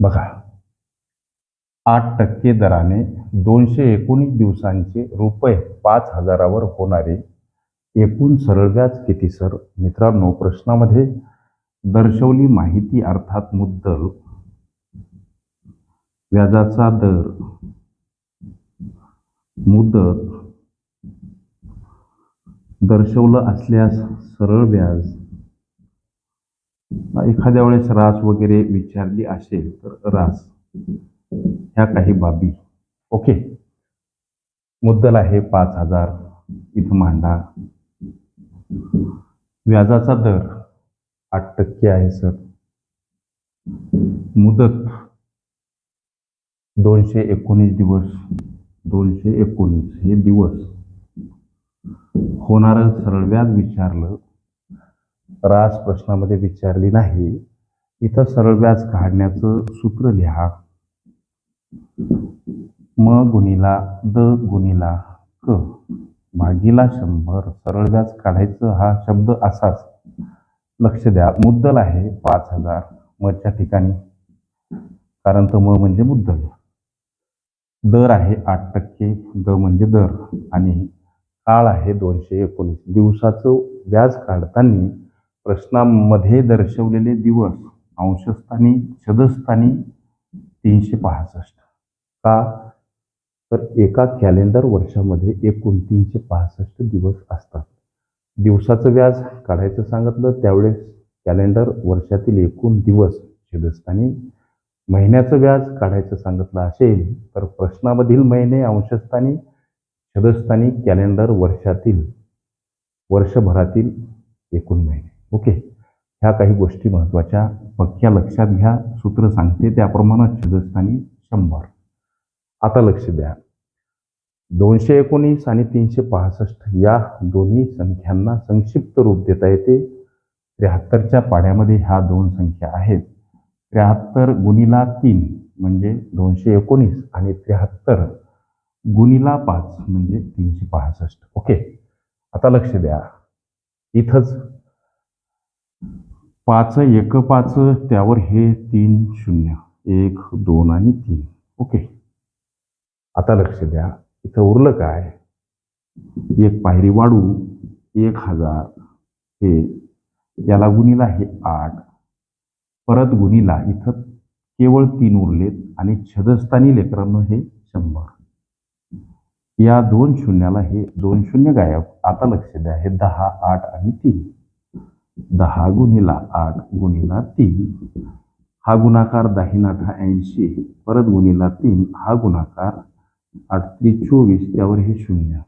बघा. आठ टक्के दराने दोनशे एकोणीस दिवसांचे रुपये पाच हजारावर होणारे एकूण सरळ व्याज किती सर? मित्रांनो प्रश्नामध्ये दर्शवली माहिती अर्थात मुद्दल. व्याजाचा दर. मुदत. दर्शवलं असल्यास सरळ व्याज एखाद्या वेळेस रास वगैरे विचारली असेल तर रास ह्या काही बाबी. ओके? मुद्दल आहे पाच हजार. इथं मांडा. व्याजाचा दर आठ टक्के आहे सर. मुदत दोनशे एकोणीस दिवस. दोनशे एकोणीस हे दिवस. होणारं सरळ व्याज विचारलं रास प्रश्नामध्ये विचारली नाही. इथं सरळ व्याज काढण्याचं सूत्र लिहा. म गुणिला द गुणिला क. भागीला शंभर. सरळ व्याज काढायचं हा शब्द असाच. लक्ष द्या मुद्दल आहे पाच हजार. मच्या ठिकाणी. कारण तर म म्हणजे मुद्दल. दर आहे आठ टक्के द म्हणजे दर. आणि काळ आहे दोनशे एकोणीस. दिवसाचं व्याज काढताना प्रश्नामध्ये दर्शवलेले दिवस अंशस्थानी छदस्थानी तीनशे पासष्ट. का? तर एका कॅलेंडर वर्षामध्ये एकूण तीनशे पासष्ट दिवस असतात. दिवसाचं व्याज काढायचं सांगितलं त्यावेळेस कॅलेंडर वर्षातील एकूण दिवस छेदस्थानी. महिन्याचं व्याज काढायचं सांगितलं असेल तर प्रश्नामधील महिने अंशस्थानी छदस्थानी कॅलेंडर वर्षातील वर्षभरातील एकूण महिने. ओके. ह्या काही गोष्टी महत्त्वाच्या. पक्क्या लक्षात घ्या. सूत्र सांगते त्याप्रमाणे छदस्थानी शंभर. आता लक्ष द्या. दोनशे एकोणीस आणि तीनशे पासष्ट या दोन्ही संख्यांना संक्षिप्त रूप देता येते. त्र्याहत्तरच्या पाड्यामध्ये ह्या दोन संख्या आहेत. त्र्याहत्तर गुणिला तीन म्हणजे दोनशे एकोणीस आणि त्र्याहत्तर गुणिला पाच म्हणजे तीनशे पासष्ट. ओके. आता लक्ष द्या. इथंच पाच एक पाच त्यावर हे तीन शून्य. एक दोन आणि तीन. ओके. आता लक्ष द्या. इथं उरलं काय? एक पायरी वाढू. एक हजार. हे याला गुणिला हे आठ. परत गुणिला इथं केवळ तीन उरलेत आणि छदस्थानी लेकरांनो हे शंभर. या दोन शून्याला हे दोन शून्य गायब. आता लक्ष द्या. हे दहा आठ आणि तीन. दहा गुणिला आठ गुणिला तीन. हा गुणाकार दाहिनाठा ऐंशी परत गुणिला तीन हा गुणाकार अडतीस चोवीस त्यावर हे शून्य.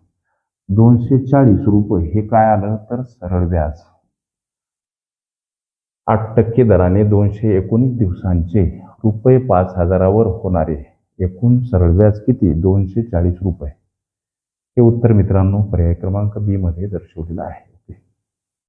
दोनशे चाळीस रुपये हे काय आलं तर सरळ व्याज. आठ टक्के दराने दोनशे एकोणीस दिवसांचे रुपये पाच हजारावर होणारे एकूण सरळ व्याज किती? दोनशे चाळीस रुपये. हे उत्तर मित्रांनो पर्याय क्रमांक बी मध्ये दर्शवलेलं आहे.